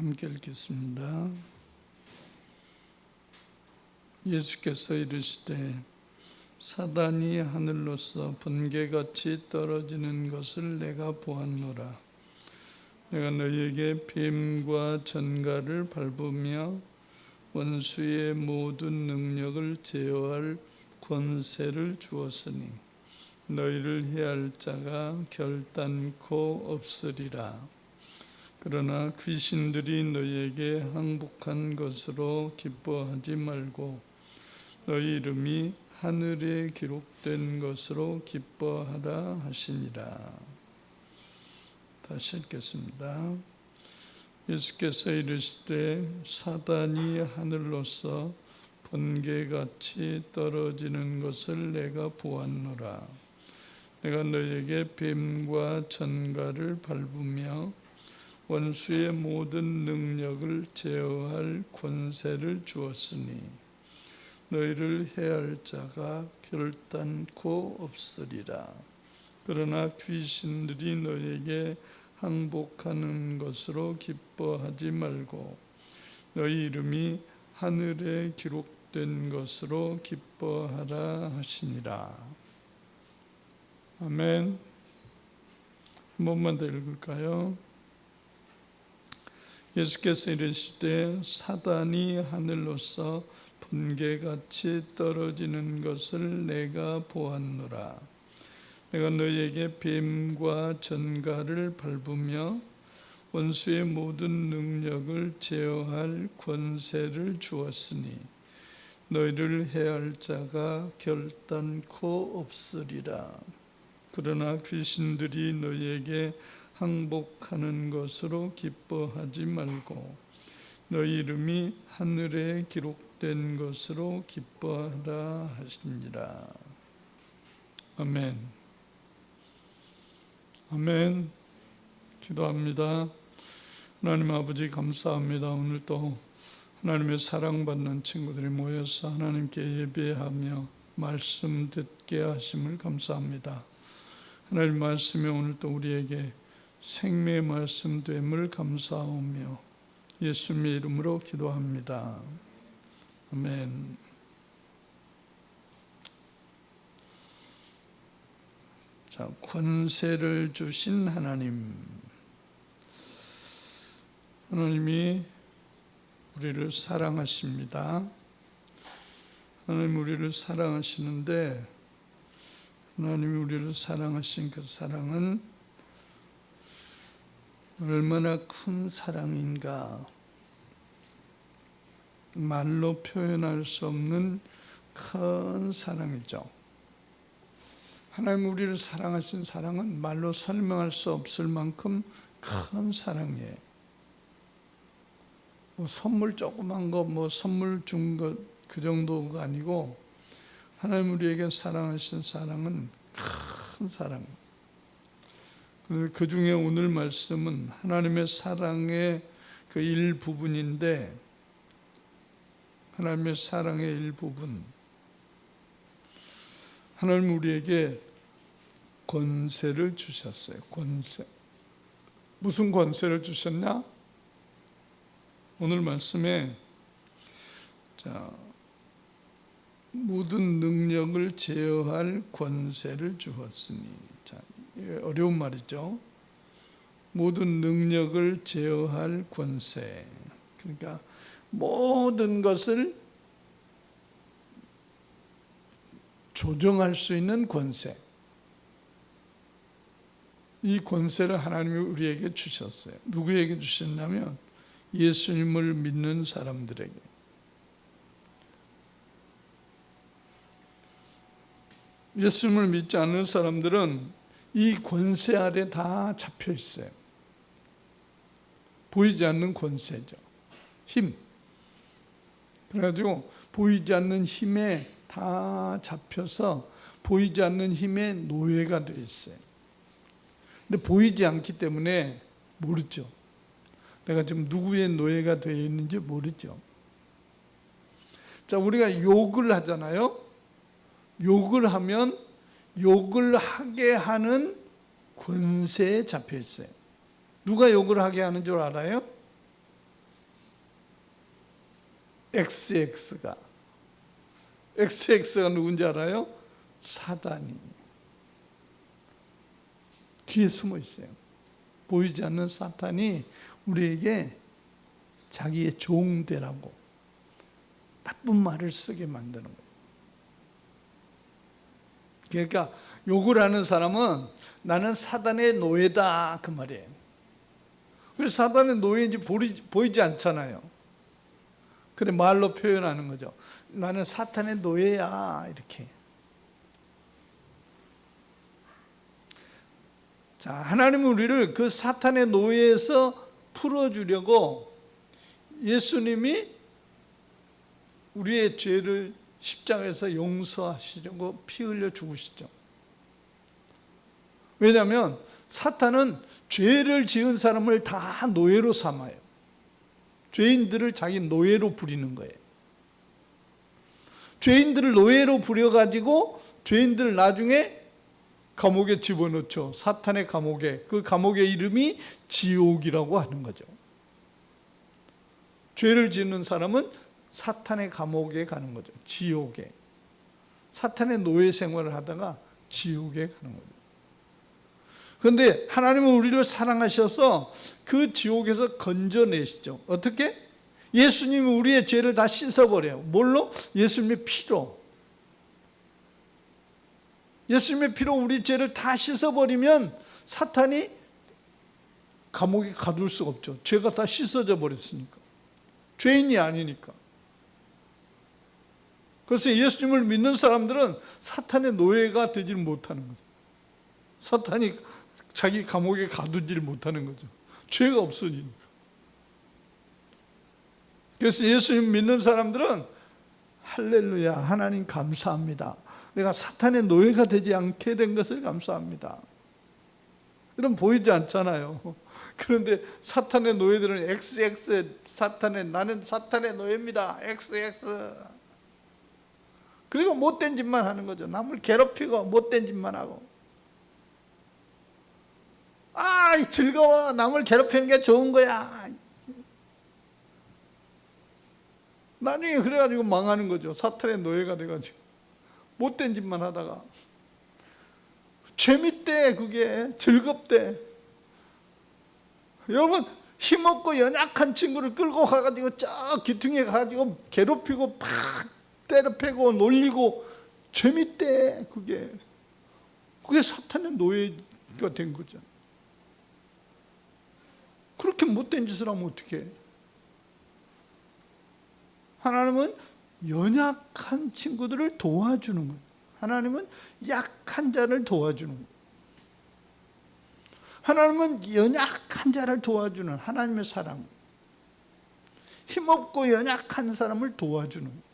함께 읽겠습니다. 예수께서 이르시되 사단이 하늘로서 번개같이 떨어지는 것을 내가 보았노라. 내가 너희에게 뱀과 전갈을 밟으며 원수의 모든 능력을 제어할 권세를 주었으니 너희를 해할 자가 결단코 없으리라. 그러나 귀신들이 너희에게 항복한 것으로 기뻐하지 말고 너희 이름이 하늘에 기록된 것으로 기뻐하라 하시니라. 다시 읽겠습니다. 예수께서 이르시되 사단이 하늘로서 번개같이 떨어지는 것을 내가 보았노라. 내가 너에게 뱀과 전갈을 밟으며 원수의 모든 능력을 제어할 권세를 주었으니 너희를 해할 자가 결단코 없으리라. 그러나 귀신들이 너에게 항복하는 것으로 기뻐하지 말고 너희 이름이 하늘에 기록된 것으로 기뻐하라 하시니라. 아멘. 한 번만 더 읽을까요? 예수께서 이르시되 사단이 하늘로서 번개같이 떨어지는 것을 내가 보았노라. 내가 너희에게 뱀과 전갈을 밟으며 원수의 모든 능력을 제어할 권세를 주었으니 너희를 해할 자가 결단코 없으리라. 그러나 귀신들이 너희에게 항복하는 것으로 기뻐하지 말고 너희 이름이 하늘에 기록된 것으로 기뻐하라 하시니라. 아멘. 아멘. 기도합니다. 하나님 아버지 감사합니다. 오늘 또 하나님의 사랑받는 친구들이 모여서 하나님께 예배하며 말씀 듣게 하심을 감사합니다. 하나님 말씀이 오늘 또 우리에게 생명의 말씀 됨을 감사하며 예수님의 이름으로 기도합니다. 아멘. 자, 권세를 주신 하나님. 하나님이 우리를 사랑하십니다. 하나님 우리를 사랑하시는데 하나님이 우리를 사랑하신 그 사랑은 얼마나 큰 사랑인가 말로 표현할 수 없는 큰 사랑이죠. 하나님 우리를 사랑하신 사랑은 말로 설명할 수 없을 만큼 큰 사랑이에요. 뭐 선물 조그만 거, 뭐 선물 준 것 그 정도가 아니고 하나님 우리에게 사랑하신 사랑은 큰 사랑. 그 중에 오늘 말씀은 하나님의 사랑의 그 일부분인데 하나님의 사랑의 일부분. 하나님 우리에게 권세를 주셨어요. 권세. 무슨 권세를 주셨냐? 오늘 말씀에 자 모든 능력을 제어할 권세를 주었으니 자 어려운 말이죠. 모든 능력을 제어할 권세. 그러니까 모든 것을 조정할 수 있는 권세. 이 권세를 하나님이 우리에게 주셨어요. 누구에게 주셨냐면 예수님을 믿는 사람들에게. 예수님을 믿지 않는 사람들은 이 권세 아래 다 잡혀 있어요. 보이지 않는 권세죠. 힘. 그래가지고 보이지 않는 힘에 다 잡혀서 보이지 않는 힘의 노예가 되어 있어요. 근데 보이지 않기 때문에 모르죠. 내가 지금 누구의 노예가 되어 있는지 모르죠. 자, 우리가 욕을 하잖아요. 욕을 하면 욕을 하게 하는 권세에 잡혀 있어요. 누가 욕을 하게 하는 줄 알아요? XX가 XX가 누군지 알아요? 사단이 뒤에 숨어 있어요. 보이지 않는 사탄이 우리에게 자기의 종되라고 나쁜 말을 쓰게 만드는 거예요. 그러니까 욕을 하는 사람은 나는 사단의 노예다 그 말이에요. 그래서 사단의 노예인지 보이지, 않잖아요. 그래 말로 표현하는 거죠. 나는 사탄의 노예야 이렇게. 자, 하나님은 우리를 그 사탄의 노예에서 풀어주려고 예수님이 우리의 죄를 십자가에서 용서하시려고 피 흘려 죽으시죠. 왜냐하면 사탄은 죄를 지은 사람을 다 노예로 삼아요. 죄인들을 자기 노예로 부리는 거예요. 죄인들을 노예로 부려가지고 죄인들 나중에 감옥에 집어넣죠. 사탄의 감옥에. 그 감옥의 이름이 지옥이라고 하는 거죠. 죄를 짓는 사람은 사탄의 감옥에 가는 거죠. 지옥에. 사탄의 노예 생활을 하다가 지옥에 가는 거죠. 그런데 하나님은 우리를 사랑하셔서 그 지옥에서 건져내시죠. 어떻게? 예수님이 우리의 죄를 다 씻어버려요. 뭘로? 예수님의 피로. 예수님의 피로 우리 죄를 다 씻어버리면 사탄이 감옥에 가둘 수가 없죠. 죄가 다 씻어져 버렸으니까. 죄인이 아니니까. 그래서 예수님을 믿는 사람들은 사탄의 노예가 되질 못하는 거죠. 사탄이 자기 감옥에 가두질 못하는 거죠. 죄가 없으니까. 그래서 예수님 믿는 사람들은 할렐루야, 하나님 감사합니다. 내가 사탄의 노예가 되지 않게 된 것을 감사합니다. 이런 보이지 않잖아요. 그런데 사탄의 노예들은 XX 사탄의 나는 사탄의 노예입니다. XX 그리고 못된 짓만 하는 거죠. 남을 괴롭히고 못된 짓만 하고. 아, 즐거워. 남을 괴롭히는 게 좋은 거야. 나중에 그래가지고 망하는 거죠. 사탄의 노예가 돼가지고. 못된 짓만 하다가. 재밌대, 그게. 즐겁대. 여러분, 힘없고 연약한 친구를 끌고 가가지고 저 기퉁에 가가지고 괴롭히고 팍 때려 패고 놀리고 재밌대, 그게. 그게 사탄의 노예가 된 거죠. 그렇게 못된 짓을 하면 어떻게 하나님은 연약한 친구들을 도와주는 거예요. 하나님은 약한 자를 도와주는 거예요. 하나님은 연약한 자를 도와주는 하나님의 사랑. 힘없고 연약한 사람을 도와주는 거예요.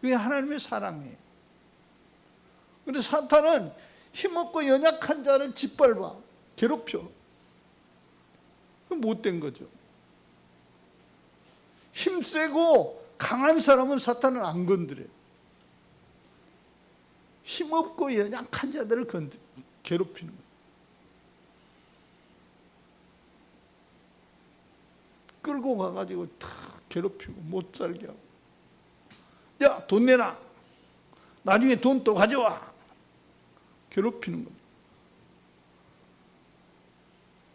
그게 하나님의 사랑이에요. 그런데 사탄은 힘없고 연약한 자를 짓밟아, 괴롭혀. 못된 거죠. 힘세고 강한 사람은 사탄은 안 건드려요. 힘없고 연약한 자들을 건드, 괴롭히는 거예요. 끌고 가가지고 다 괴롭히고 못 살게 하고. 야, 돈 내놔. 나중에 돈 또 가져와. 괴롭히는 겁니다.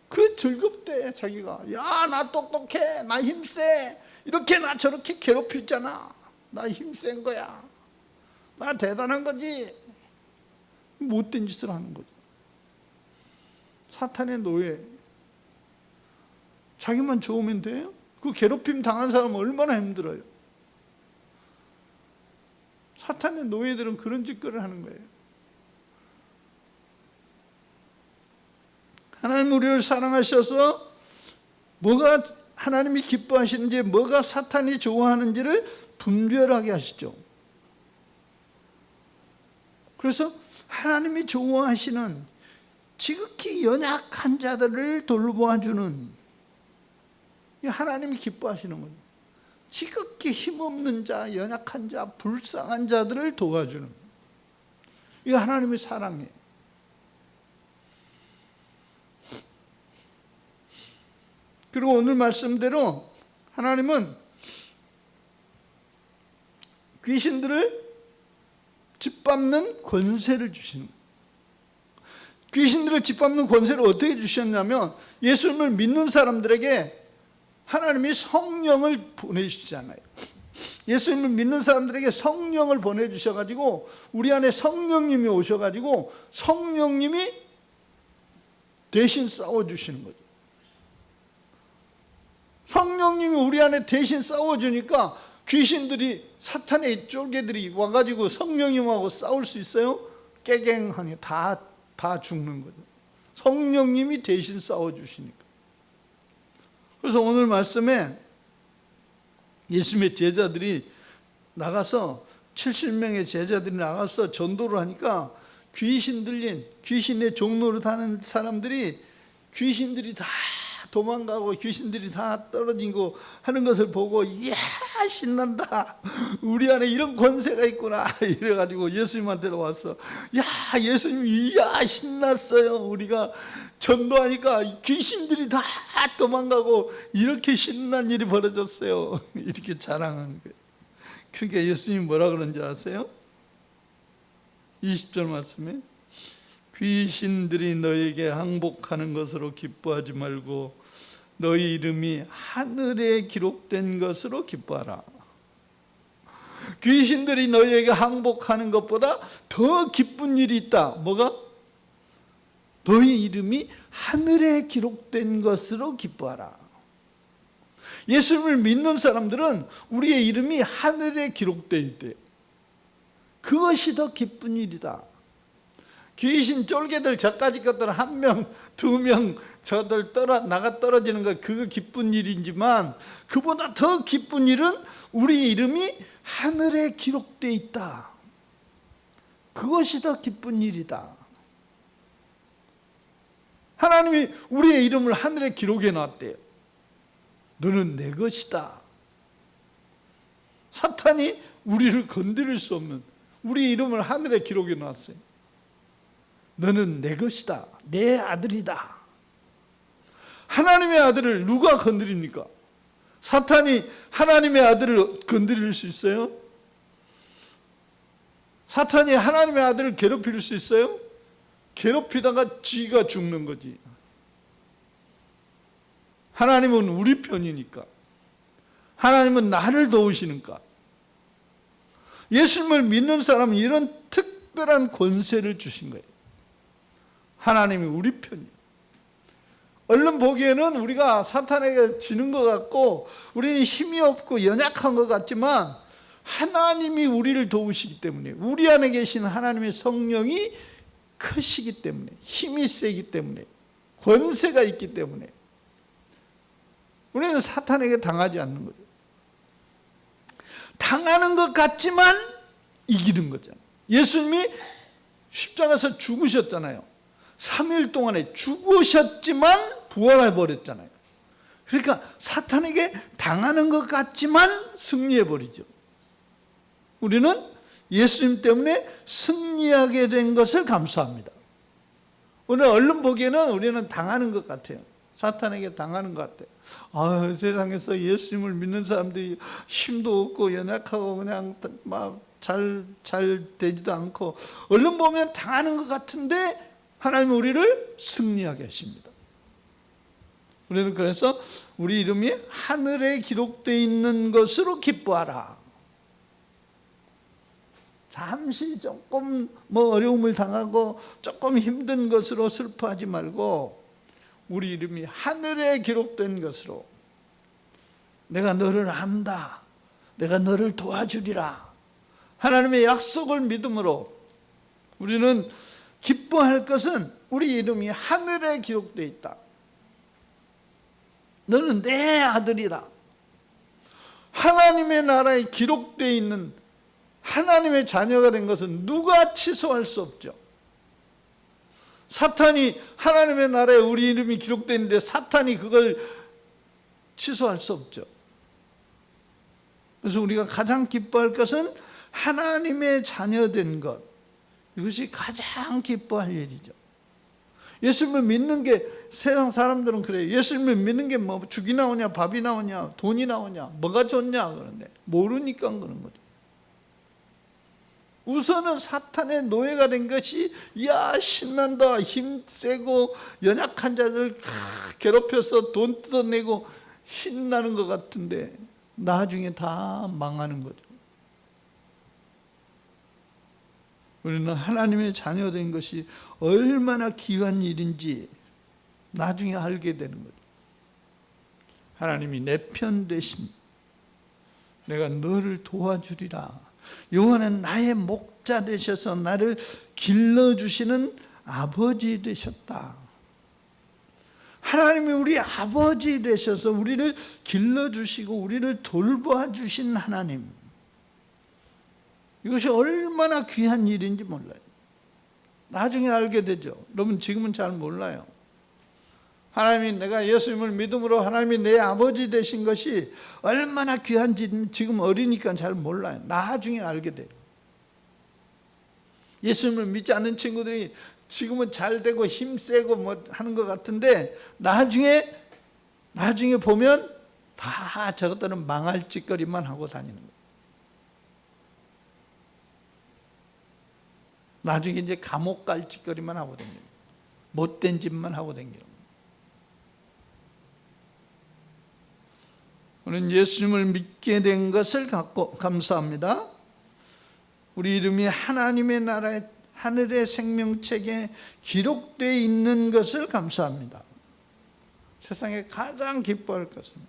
그 즐겁대 자기가. 야 나 똑똑해. 나 힘세. 이렇게 나 저렇게 괴롭히잖아. 나 힘센 거야. 나 대단한 거지. 못된 짓을 하는 거죠 사탄의 노예. 자기만 좋으면 돼요? 그 괴롭힘 당한 사람은 얼마나 힘들어요 사탄의 노예들은 그런 짓거리를 하는 거예요 하나님 우리를 사랑하셔서 뭐가 하나님이 기뻐하시는지 뭐가 사탄이 좋아하는지를 분별하게 하시죠. 그래서 하나님이 좋아하시는 지극히 연약한 자들을 돌보아주는 하나님이 기뻐하시는 거예요. 지극히 힘없는 자, 연약한 자, 불쌍한 자들을 도와주는 이거 하나님의 사랑이에요. 그리고 오늘 말씀대로 하나님은 귀신들을 짓밟는 권세를 주시는. 귀신들을 짓밟는 권세를 어떻게 주셨냐면 예수님을 믿는 사람들에게 하나님이 성령을 보내주시잖아요. 예수님을 믿는 사람들에게 성령을 보내주셔가지고 우리 안에 성령님이 오셔가지고 성령님이 대신 싸워주시는 거죠. 성령님이 우리 안에 대신 싸워주니까 귀신들이 사탄의 쫄개들이 와가지고 성령님하고 싸울 수 있어요? 깨갱하니 다, 다 죽는 거죠. 성령님이 대신 싸워주시니까. 그래서 오늘 말씀에 예수님의 제자들이 나가서 70명의 제자들이 나가서 전도를 하니까 귀신 들린 귀신의 종로를 타는 사람들이 귀신들이 다 도망가고 귀신들이 다 떨어지고 하는 것을 보고 이야 신난다. 우리 안에 이런 권세가 있구나. 이래가지고 예수님한테 와서 야 예수님 이야 신났어요. 우리가 전도하니까 귀신들이 다 도망가고 이렇게 신난 일이 벌어졌어요. 이렇게 자랑하는 거예요. 그러니까 예수님이 뭐라 그런지 아세요? 20절 말씀에 귀신들이 너에게 항복하는 것으로 기뻐하지 말고 너희 이름이 하늘에 기록된 것으로 기뻐하라. 귀신들이 너희에게 항복하는 것보다 더 기쁜 일이 있다. 뭐가? 너희 이름이 하늘에 기록된 것으로 기뻐하라. 예수님을 믿는 사람들은 우리의 이름이 하늘에 기록되어 있대. 그것이 더 기쁜 일이다. 귀신 쫄개들 저까지 것들 한 명, 두 명 저들 떨어 나가 떨어지는 거 그거 기쁜 일이지만 그보다 더 기쁜 일은 우리 이름이 하늘에 기록돼 있다. 그것이 더 기쁜 일이다. 하나님이 우리의 이름을 하늘에 기록해 놨대요. 너는 내 것이다. 사탄이 우리를 건드릴 수 없는 우리 이름을 하늘에 기록해 놨어요. 너는 내 것이다. 내 아들이다. 하나님의 아들을 누가 건드립니까? 사탄이 하나님의 아들을 건드릴 수 있어요? 사탄이 하나님의 아들을 괴롭힐 수 있어요? 괴롭히다가 지가 죽는 거지. 하나님은 우리 편이니까. 하나님은 나를 도우시니까. 예수님을 믿는 사람은 이런 특별한 권세를 주신 거예요. 하나님이 우리 편이에요. 얼른 보기에는 우리가 사탄에게 지는 것 같고 우리는 힘이 없고 연약한 것 같지만 하나님이 우리를 도우시기 때문에 우리 안에 계신 하나님의 성령이 크시기 때문에 힘이 세기 때문에 권세가 있기 때문에 우리는 사탄에게 당하지 않는 거죠. 당하는 것 같지만 이기는 거잖아요. 예수님이 십자가에서 죽으셨잖아요. 3일 동안에 죽으셨지만 부활해 버렸잖아요. 그러니까 사탄에게 당하는 것 같지만 승리해 버리죠. 우리는 예수님 때문에 승리하게 된 것을 감사합니다. 오늘 얼른 보기에는 우리는 당하는 것 같아요. 사탄에게 당하는 것 같아요. 아, 세상에서 예수님을 믿는 사람들이 힘도 없고 연약하고 그냥 막 잘잘 잘 되지도 않고 얼른 보면 당하는 것 같은데 하나님은 우리를 승리하게 하십니다. 우리는 그래서 우리 이름이 하늘에 기록되어 있는 것으로 기뻐하라. 잠시 조금 뭐 어려움을 당하고 조금 힘든 것으로 슬퍼하지 말고 우리 이름이 하늘에 기록된 것으로 내가 너를 안다. 내가 너를 도와주리라. 하나님의 약속을 믿음으로 우리는 기뻐할 것은 우리 이름이 하늘에 기록되어 있다. 너는 내 아들이다. 하나님의 나라에 기록되어 있는 하나님의 자녀가 된 것은 누가 취소할 수 없죠. 사탄이 하나님의 나라에 우리 이름이 기록되어 있는데 사탄이 그걸 취소할 수 없죠. 그래서 우리가 가장 기뻐할 것은 하나님의 자녀된 것. 이것이 가장 기뻐할 일이죠. 예수님을 믿는 게 세상 사람들은 그래요. 예수님을 믿는 게 뭐 죽이 나오냐, 밥이 나오냐, 돈이 나오냐, 뭐가 좋냐 그런데 모르니까 그런 거죠. 우선은 사탄의 노예가 된 것이 야 신난다 힘세고 연약한 자들 캬, 괴롭혀서 돈 뜯어내고 신나는 것 같은데 나중에 다 망하는 거죠. 우리는 하나님의 자녀된 것이 얼마나 귀한 일인지 나중에 알게 되는 거죠. 하나님이 내 편 대신 내가 너를 도와주리라. 여호와는 나의 목자 되셔서 나를 길러 주시는 아버지 되셨다. 하나님이 우리 아버지 되셔서 우리를 길러 주시고 우리를 돌보아 주신 하나님. 이것이 얼마나 귀한 일인지 몰라요. 나중에 알게 되죠. 여러분 지금은 잘 몰라요. 하나님이 내가 예수님을 믿음으로 하나님이 내 아버지 되신 것이 얼마나 귀한지 지금 어리니까 잘 몰라요. 나중에 알게 돼요. 예수님을 믿지 않는 친구들이 지금은 잘 되고 힘세고 뭐 하는 것 같은데 나중에 나중에 보면 다 저것들은 망할 짓거리만 하고 다니는 거예요. 나중에 이제 감옥 갈 짓거리만 하고 거예요. 못된 짓만 하고 거예요. 우리는 예수님을 믿게 된 것을 갖고 감사합니다. 우리 이름이 하나님의 나라의 하늘의 생명책에 기록되어 있는 것을 감사합니다. 세상에 가장 기뻐할 것은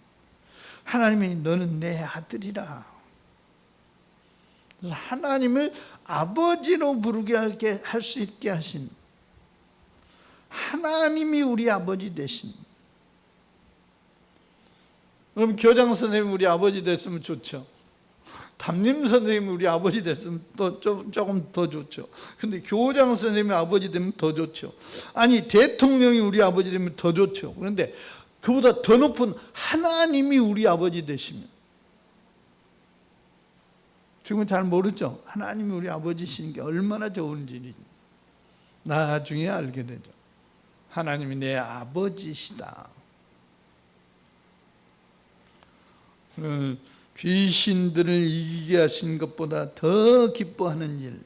하나님이 너는 내 아들이라. 하나님을 아버지로 부르게 할 수 있게 하신 하나님이 우리 아버지 되신 그럼 교장 선생님 우리 아버지 됐으면 좋죠. 담임 선생님 우리 아버지 됐으면 또 좀, 조금 더 좋죠. 근데 교장 선생님이 아버지 되면 더 좋죠. 아니 대통령이 우리 아버지 되면 더 좋죠. 그런데 그보다 더 높은 하나님이 우리 아버지 되시면 지금은 잘 모르죠. 하나님이 우리 아버지시는 게 얼마나 좋은 일인지 나중에 알게 되죠. 하나님이 내 아버지시다. 어, 귀신들을 이기게 하신 것보다 더 기뻐하는 일.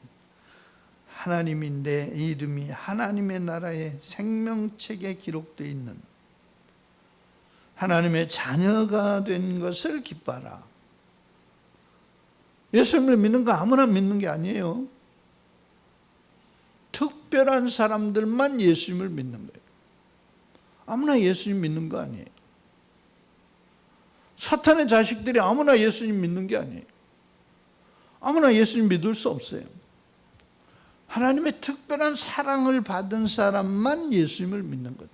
하나님이 내 이름이 하나님의 나라의 생명책에 기록되어 있는 하나님의 자녀가 된 것을 기뻐하라. 예수님을 믿는 거 아무나 믿는 게 아니에요. 특별한 사람들만 예수님을 믿는 거예요. 아무나 예수님 믿는 거 아니에요. 사탄의 자식들이 아무나 예수님 믿는 게 아니에요. 아무나 예수님 믿을 수 없어요. 하나님의 특별한 사랑을 받은 사람만 예수님을 믿는 거죠.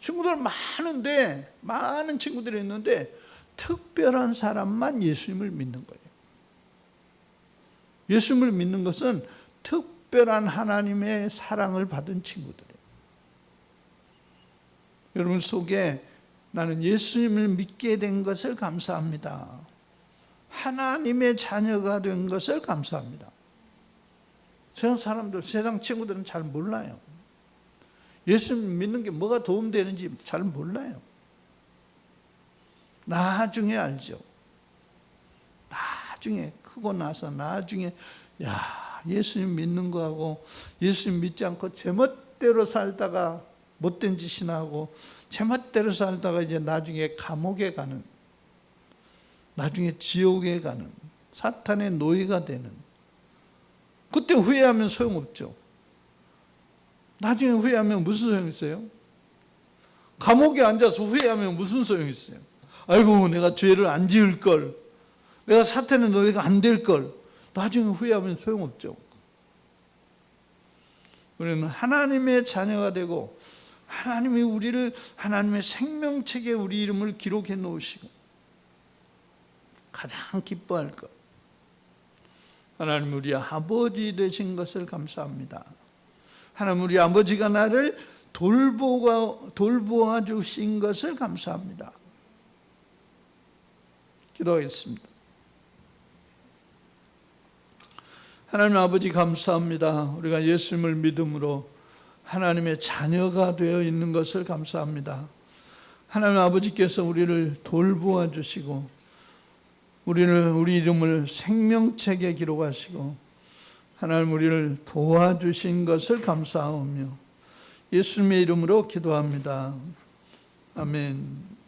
친구들 많은데, 많은 친구들이 있는데, 특별한 사람만 예수님을 믿는 거예요. 예수님을 믿는 것은 특별한 하나님의 사랑을 받은 친구들이에요. 여러분 속에 나는 예수님을 믿게 된 것을 감사합니다. 하나님의 자녀가 된 것을 감사합니다. 세상 사람들, 세상 친구들은 잘 몰라요. 예수님 믿는 게 뭐가 도움되는지 잘 몰라요. 나중에 알죠. 나중에 크고 나서 나중에 야 예수님 믿는 거하고 예수님 믿지 않고 제멋대로 살다가 못된 짓이나 하고 제멋대로 살다가 이제 나중에 감옥에 가는 나중에 지옥에 가는 사탄의 노예가 되는 그때 후회하면 소용없죠. 나중에 후회하면 무슨 소용 있어요? 감옥에 앉아서 후회하면 무슨 소용 있어요? 아이고 내가 죄를 안 지을 걸 내가 사탄의 노예가 안 될 걸 나중에 후회하면 소용없죠. 우리는 하나님의 자녀가 되고 하나님이 우리를 하나님의 생명책에 우리 이름을 기록해 놓으시고 가장 기뻐할 것 하나님 우리 아버지 되신 것을 감사합니다. 하나님 우리 아버지가 나를 돌보아 돌보아 주신 것을 감사합니다. 기도하겠습니다. 하나님 아버지 감사합니다. 우리가 예수님을 믿음으로 하나님의 자녀가 되어 있는 것을 감사합니다. 하나님 아버지께서 우리를 돌보아 주시고 우리를 우리 이름을 생명책에 기록하시고 하나님 우리를 도와주신 것을 감사하오며 예수님의 이름으로 기도합니다. 아멘.